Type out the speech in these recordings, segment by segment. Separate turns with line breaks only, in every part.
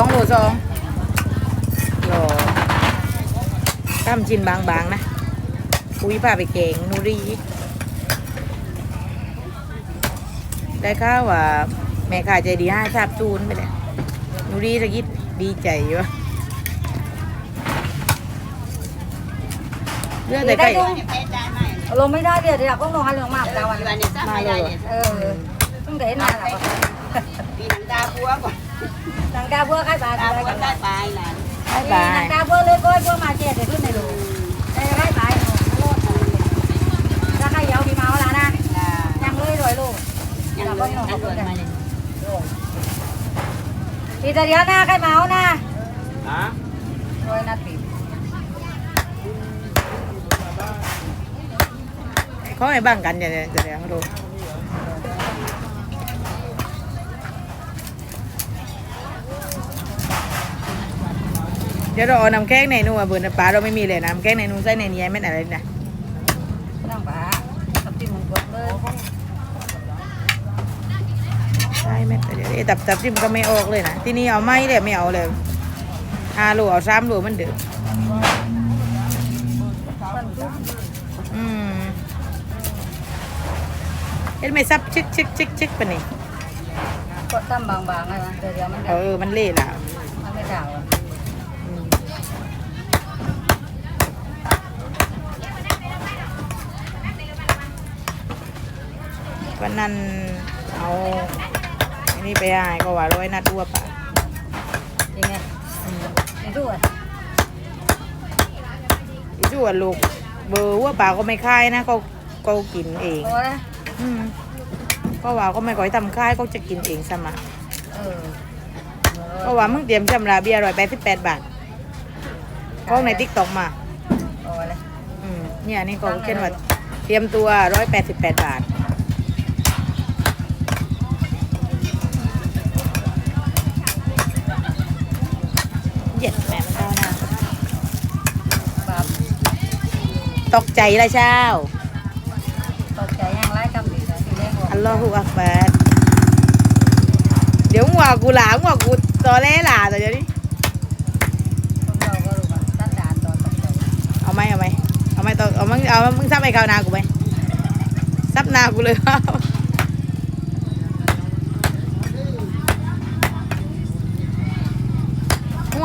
องโลสองโลทำชิ้นบางๆนะปุ้ยพาไปเก่งนูรีได้ข่าวว่า แม่ขายใจดีให้ทราบตูนไปเลยนูรีตะกี้ดีใจวะเรื่องแต่ไก่
ลงไม่ได้เดี๋ยวเดี๋ยวต้องลงให้ลงมากแล้ววัน
วันนี้ซ้ำ
มา
ไม่
เล
ได้
ย
เนี่ย
เออต้องเดินมาแล้ว
ปีหนังดาบัวก่อน
ตังกาเพื่อใครบาด
ดา
อะไร
บัว
กัน
ได้ปลายหลาน
บายบา
ตั
ย
งกาเพื่อเลยก้อยเพื่อมาเจ็ดเดี๋ยวขึ้น ในรูได้ใครบายโลดถ้าใครยาวมีเมาแล้วนะ
ดา
ยังเลยรวยลูก
ยังเลยนั่งเกิดมาเลย
ปีแดียวหน้าใครเมานะ
ฮะ
รวยนัดปี
เขาไม่บังกันจะจะเดี๋ยวเขาดูเดี๋ยวเราเอาน้ำแข็งในนู่นมาเบิร์นปลาเราไม่มีเลยน้ำแข็งในนู่นใส่ในนี้ไม่อะไรนะ
นั่งบ้าสับที่มงกุฎเลย
ใช่ไหมแต่เดี๋ยวไอ้ตับตับที่มันก็ไม่ออกเลยนะที่นี่เอาไม่เลยไม่เอาเลยห้าโลเอาสามโลมันเดือดอืมเอ็ดไม่ซับชึกชึกชึกชึกปะนี่
กดตั้มบางๆไงวะเดี๋ยวมัน
เออมันเละแล้ว
มันไม่ด่าว
วันนั้นเอาอันนี้ไปหายก็ว่าร้อยนัดวัวป่ะ
จริงไงไม่รู้อะ
อีส่วนลูก เบอร์วัวป่าก็ไม่ค่ายนะเขาเขากินเอง
โอ้ย
อืมก็ว่าก็ไม่ก่อยทำค่ายก็จะกินเองซะมา
เออ
ก็ว่ามึงเตรียมชำระเบียร์ร้อยแปดสิบแปดบาทของในติ๊กตอกมา
โอ้ย
อืมเนี่ยนี่ก็เขียนว่าเตรียมตัวร้อยแปดสิบแปดบาท เย็ดแม่มันเจ้าหน้า
แบบ
ตกใจละเช้า
ตกใจยังไล่กำดีนะทีแรกบอก
อัลลอฮฺอักบารเดี๋ยวหัวกูหลาหัวกูตอแล่หลาแต่เดี๋ยวนี้
คนเราก็รู้ว่าตั้งด่านตอนตกใจ
เอาไหมเอาไหมเอาไหมต่อเอามึงเอามึงซับไปข้าวนากูไหมซับนากูเลยมึง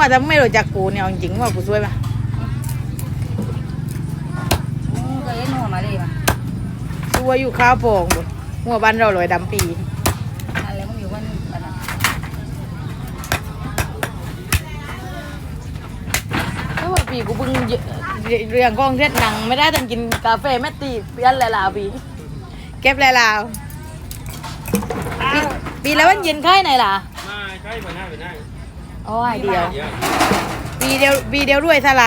ว่าถ้ามึงไม่รู้จักกูเนี่ยเอาจริงๆว่ากูช่วยปะ
อืมเคยเห็นหัวมาเลยป่ะ
ช่วยอยู่ข้าวโป่งบุหัวบ้านเราลอยดำปี
อะไรมึงอยู่วันอันนั้น
ถ้าว่าปีกูเพิ่งเยเรื่องกองเท็ดหนังไม่ได้ต้องกินกาแฟแม่ตีเปลี่ยนหลายๆปีเก็บหลายๆปีปีแล้ววันเย็นค่ายไหนล่ะ
มาใกล้มาหน้าไปหน้า
โอ้ย
เดียว
วีเดียววีเดียวด้วยสลา